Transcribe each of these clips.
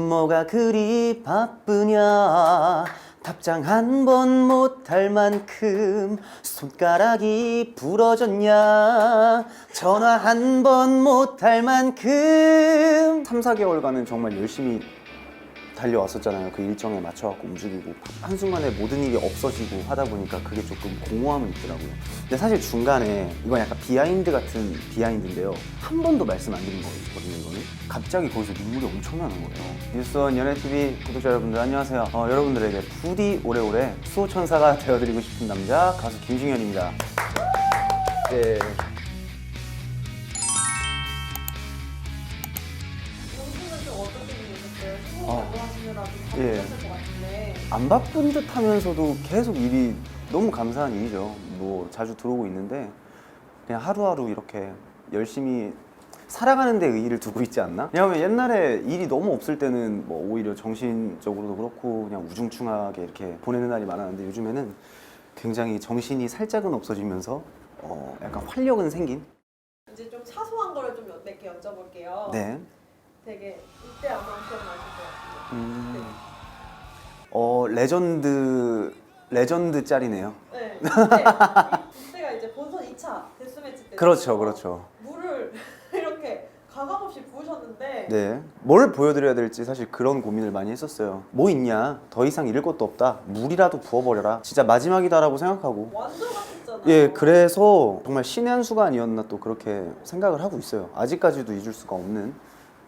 뭐가 그리 바쁘냐 답장 한 번 못할 만큼 손가락이 부러졌냐 전화 한 번 못할 만큼 3, 4개월간은 정말 열심히 달려왔었잖아요. 그 일정에 맞춰갖고 움직이고 한순간에 모든 일이 없어지고 하다 보니까 그게 조금 공허함은 있더라고요. 근데 사실 중간에 이건 약간 비하인드 같은 비하인드인데요. 한 번도 말씀 안 드린 거거든요. 갑자기 거기서 눈물이 엄청 나는 거예요. 뉴스원 연예TV 구독자 여러분들 안녕하세요. 어, 여러분들에게 부디 오래오래 수호천사가 되어드리고 싶은 남자 가수 김중현입니다. 네. 요즘은 좀 어떻게 지내셨어요? 수고 어. 예. 바쁘셨을 것 같은데 안 바쁜 듯 하면서도 계속 일이 너무 감사한 일이죠. 뭐 자주 들어오고 있는데 그냥 하루하루 이렇게 열심히 살아가는 데 의의를 두고 있지 않나? 왜냐하면 옛날에 일이 너무 없을 때는 뭐 오히려 정신적으로도 그렇고 그냥 우중충하게 이렇게 보내는 날이 많았는데 요즘에는 굉장히 정신이 살짝은 없어지면서 어 약간 활력은 생긴? 이제 좀 사소한 거를 좀 몇 개 여쭤볼게요. 네. 되게 이때 아마 기억나실 것 같은데. 음. 어 레전드 레전드 짤이네요. 네. 이때, 이- 이때가 이제 본선 2차 데스매치 때. 그렇죠, 그렇죠. 물을 이렇게 가감 없이 부으셨는데 네. 뭘 보여드려야 될지 사실 그런 고민을 많이 했었어요. 뭐 있냐? 더 이상 잃을 것도 없다. 물이라도 부어버려라. 진짜 마지막이다라고 생각하고. 완전. 예, 그래서 정말 신의 한 수가 아니었나 또 그렇게 생각을 하고 있어요. 아직까지도 잊을 수가 없는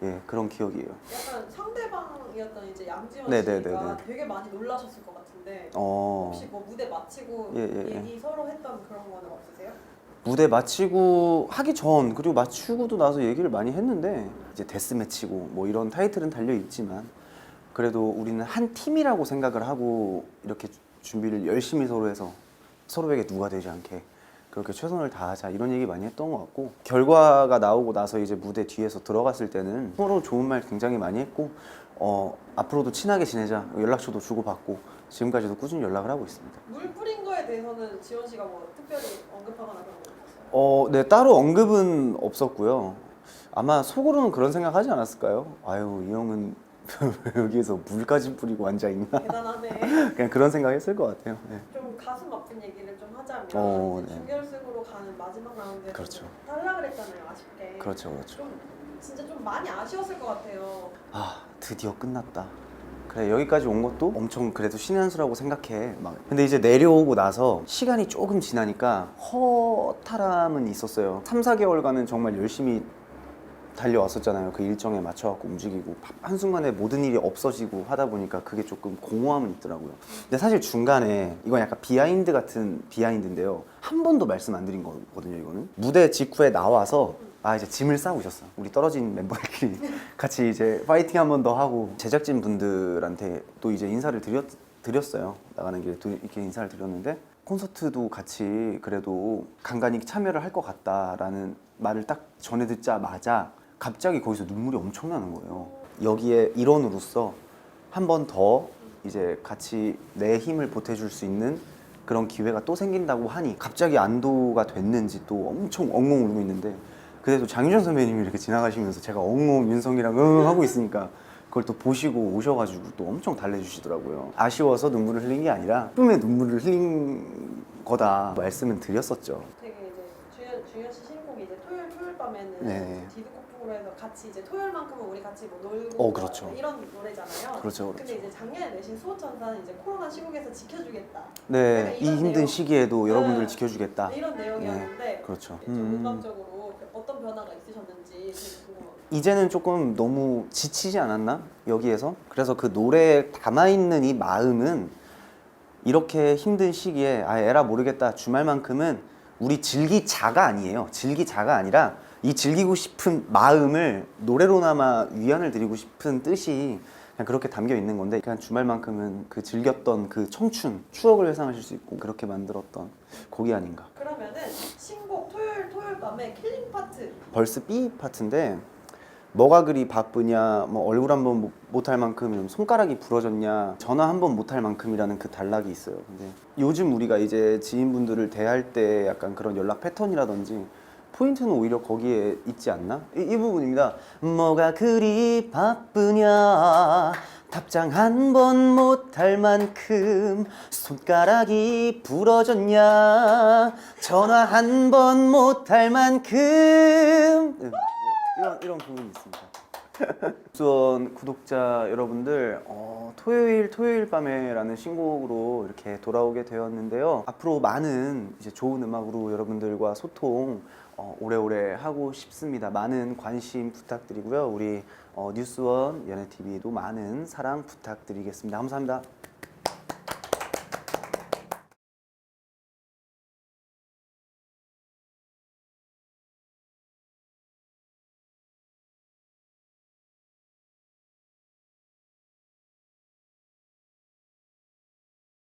예, 그런 기억이에요. 약간 상대방이었던 이제 양지원 네네네네. 씨가 되게 많이 놀라셨을 것 같은데 어, 혹시 뭐 무대 마치고 예, 예, 예. 얘기 서로 했던 그런 거는 없으세요? 무대 마치고 하기 전 그리고 마치고도 나서 얘기를 많이 했는데 이제 데스 매치고 뭐 이런 타이틀은 달려 있지만 그래도 우리는 한 팀이라고 생각을 하고 이렇게 준비를 열심히 서로 해서 서로에게 누가 되지 않게 그렇게 최선을 다하자 이런 얘기 많이 했던 것 같고 결과가 나오고 나서 이제 무대 뒤에서 들어갔을 때는 서로 좋은 말 굉장히 많이 했고 어 앞으로도 친하게 지내자 연락처도 주고받고 지금까지도 꾸준히 연락을 하고 있습니다. 물 뿌린 거에 대해서는 지원 씨가 뭐 특별히 언급하거나 그런 거 없었어요? 어, 네 따로 언급은 없었고요. 아마 속으로는 그런 생각하지 않았을까요? 아유 이 형은 여기에서 물까지 뿌리고 앉아 있나? 대단하네. 그냥 그런 생각했을 것 같아요. 네. 좀 가슴 아픈 얘기를 좀 하자면 어, 네. 준결승으로 가는 마지막 라운드에 그렇죠. 탈락을 했잖아요 아쉽게. 그렇죠, 그렇죠. 좀 진짜 좀 많이 아쉬웠을 것 같아요. 아 드디어 끝났다. 그래 여기까지 온 것도 엄청 그래도 신의 한 수라고 생각해. 막 근데 이제 내려오고 나서 시간이 조금 지나니까 허탈함은 있었어요. 3, 4개월간은 정말 열심히 달려왔었잖아요. 그 일정에 맞춰갖고 움직이고 한순간에 모든 일이 없어지고 하다 보니까 그게 조금 공허함은 있더라고요. 근데 사실 중간에 이건 약간 비하인드 같은 비하인드인데요. 한 번도 말씀 안 드린 거거든요. 이거는 무대 직후에 나와서 아 이제 짐을 있었어. 우리 떨어진 멤버들끼리 같이 이제 파이팅 한 번 더 하고 제작진 분들한테 또 이제 인사를 드렸 드렸어요. 나가는 길에 또 이렇게 인사를 드렸는데 콘서트도 같이 그래도 간간히 참여를 할 것 같다라는 말을 딱 전해 듣자마자 갑자기 거기서 눈물이 엄청 나는 거예요. 여기에 일원으로서 한 번 더 이제 같이 내 힘을 보태줄 수 있는 그런 기회가 또 생긴다고 하니 갑자기 안도가 됐는지 또 엄청 엉엉 울고 있는데 그래도 장유정 선배님이 이렇게 지나가시면서 제가 엉엉 윤성이랑 응 하고 있으니까 그걸 또 보시고 오셔가지고 또 엄청 달래주시더라고요. 아쉬워서 눈물을 흘린 게 아니라 꿈에 눈물을 흘린 거다 말씀은 드렸었죠. 되게 이제 주현 주현 씨 신곡이 이제 토요일 토요일 밤에는 네. 디드코 해서 같이 이제 토요일만큼은 우리 같이 뭐 놀고 어, 뭐 그렇죠. 이런 노래잖아요. 그렇죠, 근데 그렇죠. 이제 작년에 내신 수호천사는 이제 코로나 시국에서 지켜주겠다 네, 이 힘든 내용. 시기에도 여러분들을 네. 지켜주겠다. 이런 내용이었는데 그렇죠. 좀 음. 음악적으로 어떤 변화가 있으셨는지. 이제는 조금 너무 지치지 않았나 여기에서 그래서 그 노래에 담아 있는 이 마음은 이렇게 힘든 시기에 아 에라 모르겠다 주말만큼은 우리 즐기자가 아니에요 즐기자가 아니라 이 즐기고 싶은 마음을 노래로나마 위안을 드리고 싶은 뜻이 그냥 그렇게 담겨 있는 건데 그냥 주말만큼은 그 즐겼던 그 청춘 추억을 회상하실 수 있고 그렇게 만들었던 곡이 아닌가. 그러면은 신곡 토요일 토요일 밤에 킬링 파트. 벌스 B 파트인데 뭐가 그리 바쁘냐 뭐 얼굴 한 번 못할 만큼 손가락이 부러졌냐 전화 한 번 못할 만큼이라는 그 단락이 있어요. 근데 요즘 우리가 이제 지인분들을 대할 때 약간 그런 연락 패턴이라든지 포인트는 오히려 거기에 있지 않나? 이, 이 부분입니다 뭐가 그리 바쁘냐 답장 한 번 못할 만큼 손가락이 부러졌냐 전화 한 번 못할 만큼 네, 이런 이런 부분이 있습니다. 수원 구독자 여러분들 어, 토요일 토요일 밤에라는 신곡으로 이렇게 돌아오게 되었는데요. 앞으로 많은 이제 좋은 음악으로 여러분들과 소통 어, 오래오래 하고 싶습니다. 많은 관심 부탁드리고요. 우리 어, 뉴스원 연예 TV도 많은 사랑 부탁드리겠습니다. 감사합니다.